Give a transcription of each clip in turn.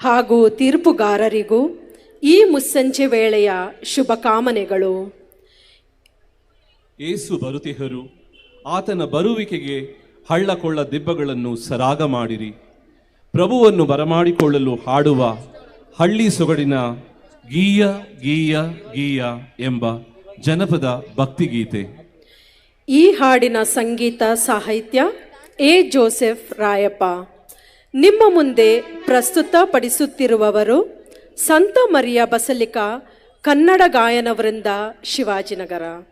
ಹಾಗೂ ತೀರ್ಪುಗಾರರಿಗೂ ಈ ಮುಸ್ಸಂಜೆ ವೇಳೆಯ ಶುಭಕಾಮನೆಗಳು. ಏಸು ಬರುತಿಹರು ಆತನ ಬರುವಿಕೆಗೆ ಹಳ್ಳಕೊಳ್ಳ ದಿಬ್ಬಗಳನ್ನು ಸರಾಗ ಮಾಡಿರಿ. ಪ್ರಭುವನ್ನು ಬರಮಾಡಿಕೊಳ್ಳಲು ಹಾಡುವ ಹಳ್ಳಿ ಸೊಗಡಿನ ಗೀಯ ಗೀಯ ಗೀಯ ಎಂಬ ಜನಪದ ಭಕ್ತಿಗೀತೆ. ಈ ಹಾಡಿನ ಸಂಗೀತ ಸಾಹಿತ್ಯ ಎ. ಜೋಸೆಫ್ ರಾಯಪ್ಪ. ನಿಮ್ಮ ಮುಂದೆ ಪ್ರಸ್ತುತಪಡಿಸುತ್ತಿರುವವರು ಸಂತ ಮರಿಯ ಬಸಲಿಕ Kannada ಗಾಯನವರಿಂದ Shivajinagar.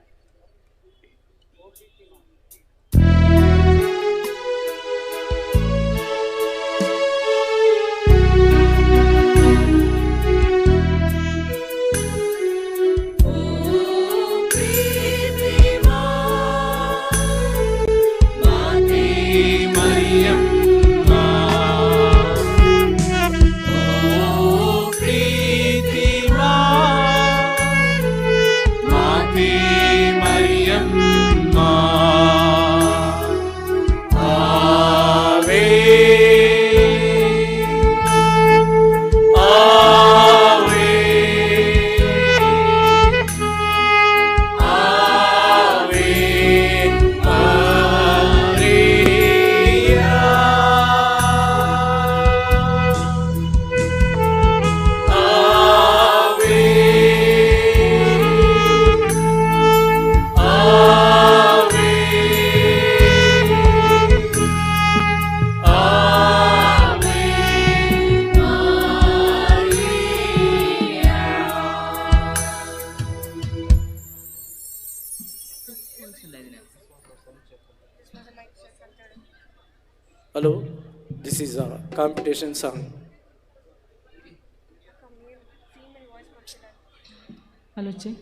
Hello, this is a competition song. Hello, Che.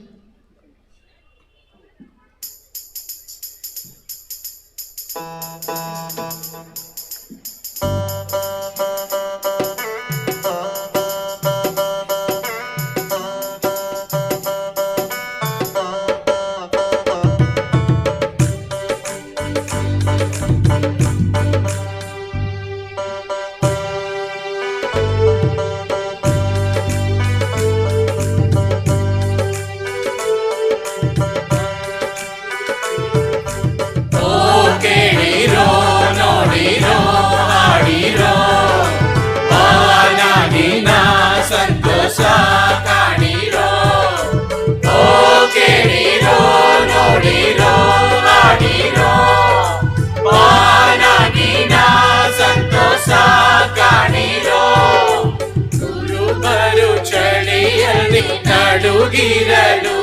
ನಡುಗಿರಲು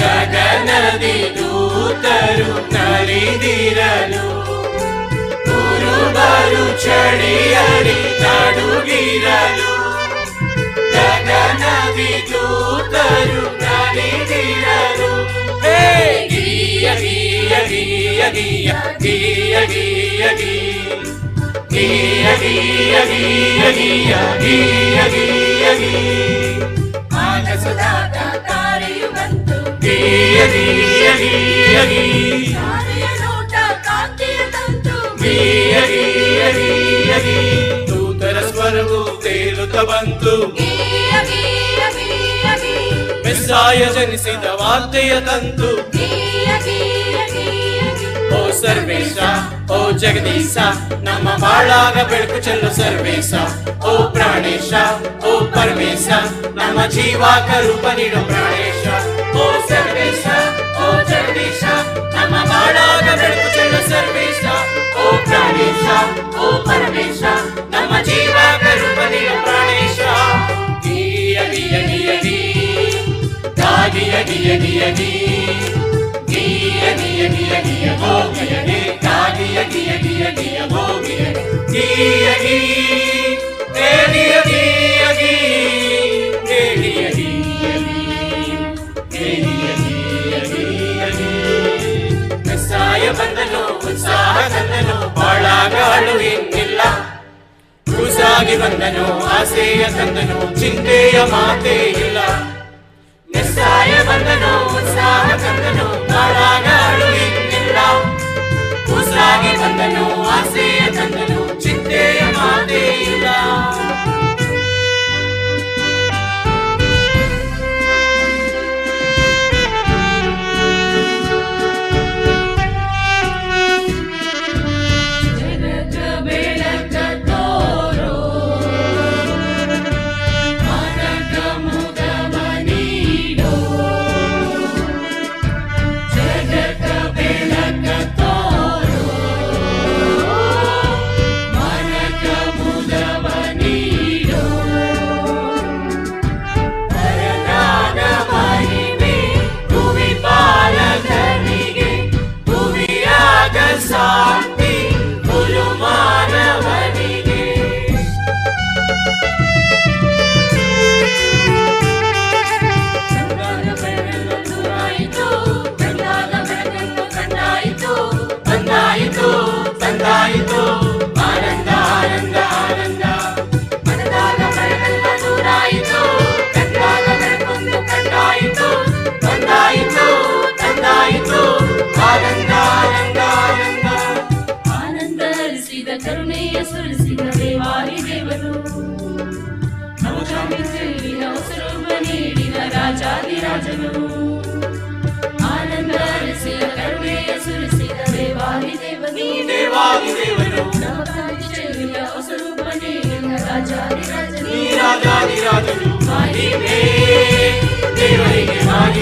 ಗಗನದಿ ದೂತರು ನಲಿದಿರಲು ಗುರುಬರು ಚಳಿಯಲ್ಲಿ ನಡುಗಿರಲು ಗಗನದಿ ದೂತರು ನಲಿದಿರಲು ಹೇ ಗೀಯ ಗೀಯ ಗೀಯ ಗೀಯ ಗೀಯ ಗೀಯ ಗೀಯ ಗೀಯ ಗೀಯ ಗೀಯ ಗೀಯ ಗೀಯ ಗೀಯ నూతన స్వరము తేలుతవంతు. మెస్సాయ జనిಸಿದ ವಾರ್ತೆಯ ತಂತು ಸರ್ವೇಶ ಓ ಜಗದೀಶ ನಮ್ಮ ಬಾಳಾಗ ಬೆಳಕು ಚೆಲ್ಲು ಸರ್ವೇಶ ಓ ಪ್ರಾಣೇಶ ಓ ಪರಮೇಶ ನಮ್ಮ ಜೀವಾಕ ರೂಪ ನೀಡು ಪ್ರಾಣೇಶ ಓ ಸರ್ವೇಶ ಓ ಜಗದೀಶ ನಮ್ಮ ಬಾಳಾಗ ಬೆಳಕು ಚೆಲ್ಲು ಸರ್ವೇಶ ಓ ಪ್ರಾಣೇಶ ಓ ಪರಮೇಶ ನಮ್ಮ ಜೀವಾಕ ರೂಪ ನೀಡು ಪ್ರಾಣೇಶ ಗೀಯ ಗೀಯ ಗೀಯ ಗೀ ಗಾಗಿಯ ಗಿಯ ಗಿಯ ಗೀ ಗಿಯ ಗಿಯ ಗಿಯ ಗಿಯ ಬಂದನು, ಉತ್ಸಾಹ ತಂದನು ಬಾಳಾಗಾಳು ಇನ್ನಿಲ್ಲ ಕೂಸಾಗಿ ಬಂದನು, ಆಸೆಯ ತಂದನು, ಚಿಂತೆಯ ಮಾತೇ ಇಲ್ಲ. ನಿಸ್ಸಾಯ ಬಂದನು, ಉತ್ಸಾಹ ತಂದನು ಬಾಳಾಗಾಳು రాజాది రాజుడు మహిమే దేవునికి నాయ